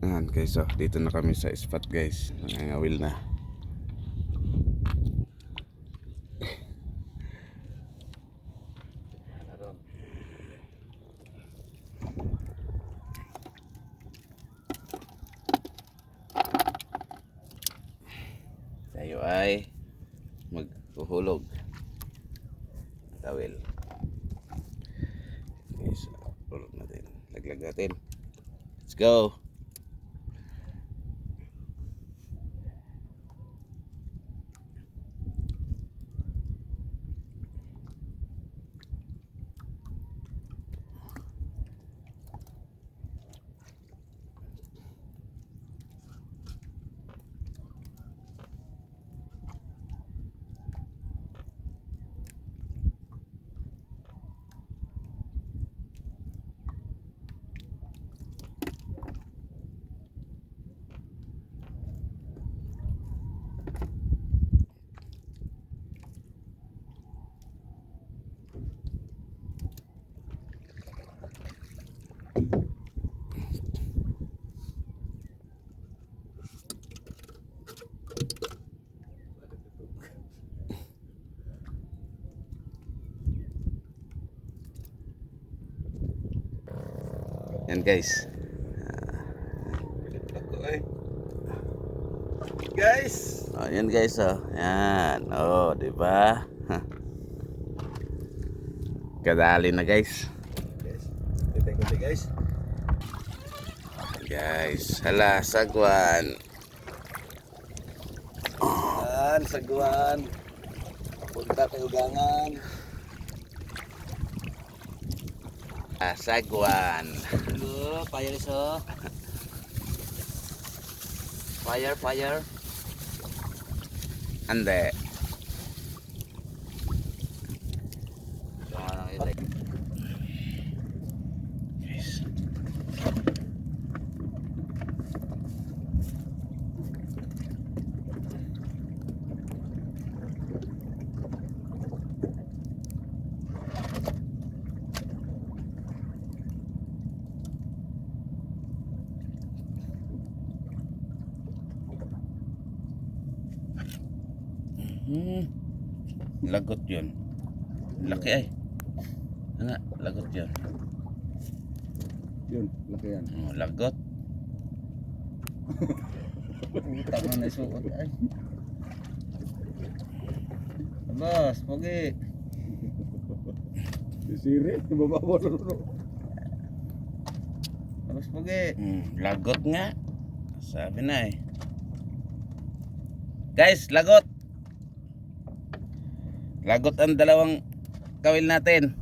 Ayan guys, so dito na kami sa spot guys. Nangangawil na. Tayo ay maghuhulog. Tawil. Guys, hulog natin. Laglag natin. Let's go. Yan guys. Guys, Oh, yan guys oh. Yan. Oh, 'di ba? Kadali na guys. Guys. Guys, hala sagwan. Yan, saguan. Punta kay ugangan. Ah, sagwan. Hello, fire so. Fire, fire. Ande. Hmm. Lagot yun. Laki ay. Ano, lagot yun. Yun, laki yan. Oh, lagot. Puta mo na isuot ay. Abas, pogi. Sisiri, babawa na ro. Abas, pogi. Hmm, lagot nga. Sabi na eh. Guys, lagot. Lagot ang dalawang kawil natin.